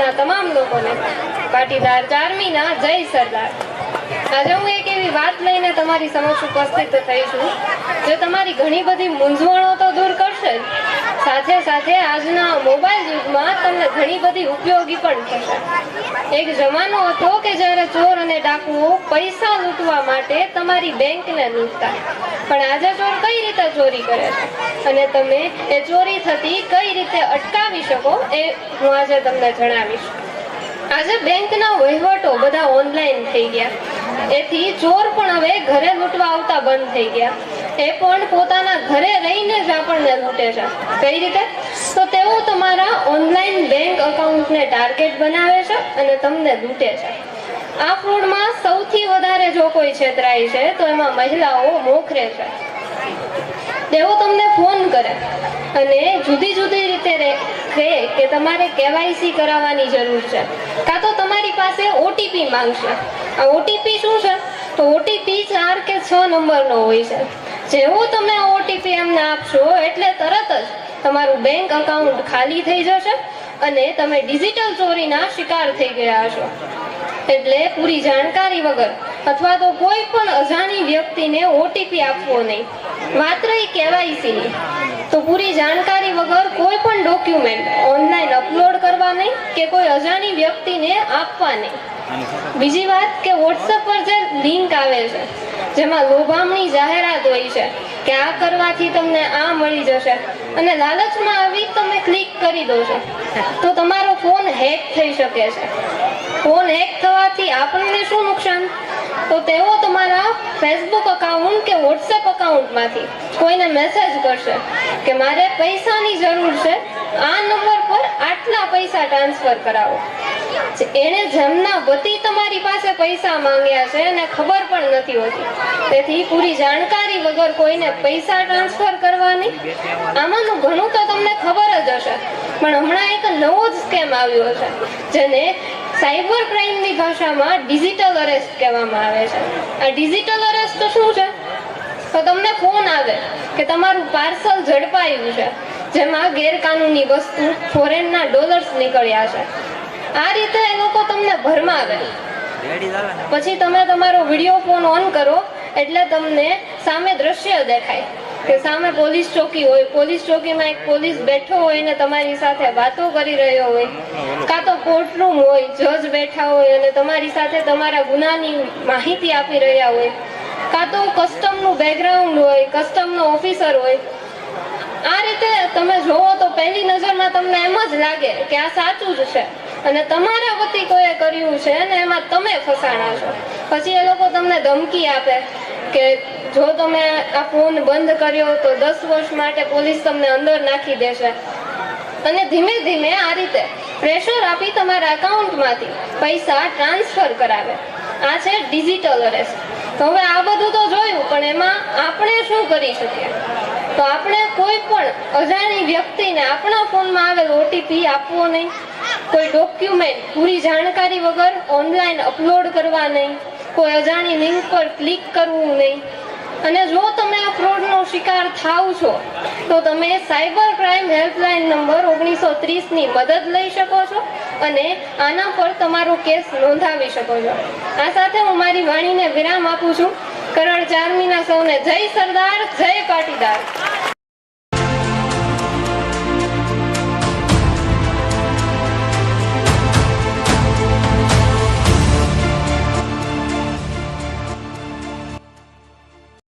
સમાજના તમામ લોકોને પાટીદાર ચારમીના જય સરદાર. આજે હું એક એવી વાત લઈને તમારી સમક્ષ ઉપસ્થિત થઈ છું, જે તમારી ઘણી બધી મૂંઝવણો તો દૂર કરશે સાથે સાથે આજના મોબાઈલ યુગમાં તમને ઘણી બધી ઉપયોગી પણ થશે. એક જમાનો હતો કે જ્યારે ચોર અને ડાકુઓ પૈસા લૂંટવા માટે તમારી બેંકને લૂંટતા. પણ આજે ચોર કઈ રીતે ચોરી કરે છે? અને તમે એ ચોરી થતી કઈ રીતે અટકાવી શકો એ હું આજે તમને જણાવીશ. આજે બેંકના વહીવટો બધા ઓનલાઈન થઈ ગયા. એથી ચોર પણ હવે ઘરે લૂંટવા આવતા બંધ થઈ ગયા. એ પણ પોતાના ઘરે રહીને જ આપણને લૂંટે છે. કઈ રીતે? તો તેઓ તમારા ઓનલાઈન બેંક અકાઉન્ટને ટાર્ગેટ બનાવે છે અને તમને લૂંટે છે. આ ફ્રોડમાં સૌથી વધારે જો કોઈ છેતરાય છે, તો એમાં મહિલાઓ મોખરે છે. તેઓ તમને ફોન કરે. અને જુદી જુદી રીતે કહે કે તમારે કેવાયસી કરાવવાની જરૂર છે. કાં તો તમારી પાસે ઓટીપી માંગશે. આ ઓટીપી શું છે? તો ઓટીપી ચાર કે છ નંબરનો હોય છે. જેવું તમે ઓટીપી એમને આપશો એટલે તરત જ તમારું બેંક અકાઉન્ટ ખાલી થઈ જશે અને તમે ડિજિટલ ચોરીના શિકાર થઈ ગયા હશો. એટલે પૂરી જાણકારી વગર અથવા તો કોઈ પણ અજાણી વ્યક્તિને ઓટીપી આપવો નહીં. માત્ર એ કેવાયસીની તો પૂરી જાણકારી વગર કોઈ પણ ડોક્યુમેન્ટ ઓનલાઈન અપલોડ કરવા નહીં કે કોઈ અજાણી વ્યક્તિને આપવા નહીં. બીજી વાત કે વોટ્સઅપ પર જે લિંક આવે છે, જેમાં લોભામણી જાહેરાત હોય છે, કે આ કરવાથી તમને આ મળી જશે અને લાલચમાં આવી તમે ક્લિક કરી દો છો. તો તમારો ફોન હેક થઈ શકે છે. ફોન હેક થવાથી આપણને શું નુકસાન? તો તેઓ તમારા ફેસબુક અકાઉન્ટ કે વોટ્સએપ અકાઉન્ટમાંથી કોઈને મેસેજ કરશે કે મારે પૈસાની જરૂર છે, આ નંબર પર આટલા પૈસા ટ્રાન્સફર કરાવો. એણે જેમના વતી તમારી પાસે પૈસા માંગ્યા છે એને ખબર પણ નથી હોતી. તેથી પૂરી જાણકારી વગર કોઈને પૈસા ટ્રાન્સફર કરવાની આમાંનું ઘણું તો તમને ખબર જ હશે, પણ હમણાં એક નવો જ સ્કેમ આવ્યો છે, જેને સાયબર ક્રાઇમની ભાષામાં ડિજિટલ અરેસ્ટ કહેવામાં આવે છે. આ ડિજિટલ અરેસ્ટ તો શું છે? તો તમને ફોન આવે કે તમારું પાર્સલ ઝડપાયું છે, જેમાં ગેરકાનૂની વસ્તુ ફોરેનના ડોલર્સ નીકળ્યા છે. આ રીતે એ લોકો તમને ભરમાવે પછી તમે તમારો વીડિયો ફોન ઓન કરો, એટલે તમને સામે દ્રશ્ય દેખાય. કે સામે પોલીસ ચોકી હોય, પોલીસ ચોકીમાં એક પોલીસ બેઠો હોય ને તમારી સાથે વાતો કરી રહ્યો હોય, કાં તો કોર્ટરૂમ હોય જજ બેઠા હોય અને તમારી સાથે તમારા ગુનાની માહિતી આપી રહ્યા હોય, કાં તો કસ્ટમનું બેકગ્રાઉન્ડ હોય કસ્ટમનો ઓફિસર હોય, આ રીતે તમે જોવો તો પહેલી નજરમાં તમને એમ જ લાગે કે આ સાચું જ છે અને તમારા વતી કોઈએ કર્યું છે ને એમાં તમે ફસાણા છો. પછી એ લોકો તમને ધમકી આપે કે જો તમે આ ફોન બંધ કર્યો તો દસ વર્ષ માટે પોલીસ તમને અંદર નાખી દેશે. અને ધીમે ધીમે આ રીતે પ્રેશર આપી તમારા અકાઉન્ટમાંથી પૈસા ટ્રાન્સફર કરાવે. આ છે ડિજિટલ અરેસ્ટ તો હવે આ બધું તો જોયું, પણ એમાં આપણે શું કરી શકીએ? તો આપણે કોઈ પણ અજાણી વ્યક્તિને આપણા ફોનમાં આવેલ ઓટીપી આપવો નહીં. કોઈ ડોક્યુમેન્ટ પૂરી જાણકારી વગર ઓનલાઈન અપલોડ કરવા નહીં. કોઈ અજાણી લિંક પર ક્લિક કરવું નહીં. અને જો તમે આ ફ્રોડનો શિકાર થાવ છો, તો તમે સાયબર ક્રાઇમ હેલ્પલાઇન નંબર ઓગણીસો ત્રીસની મદદ લઈ શકો છો અને આના પર તમારો કેસ નોંધાવી શકો છો. આ સાથે હું મારી વાણીને વિરામ આપું છું. કરણ ચારમીના સૌને જય સરદાર, જય પાટીદાર.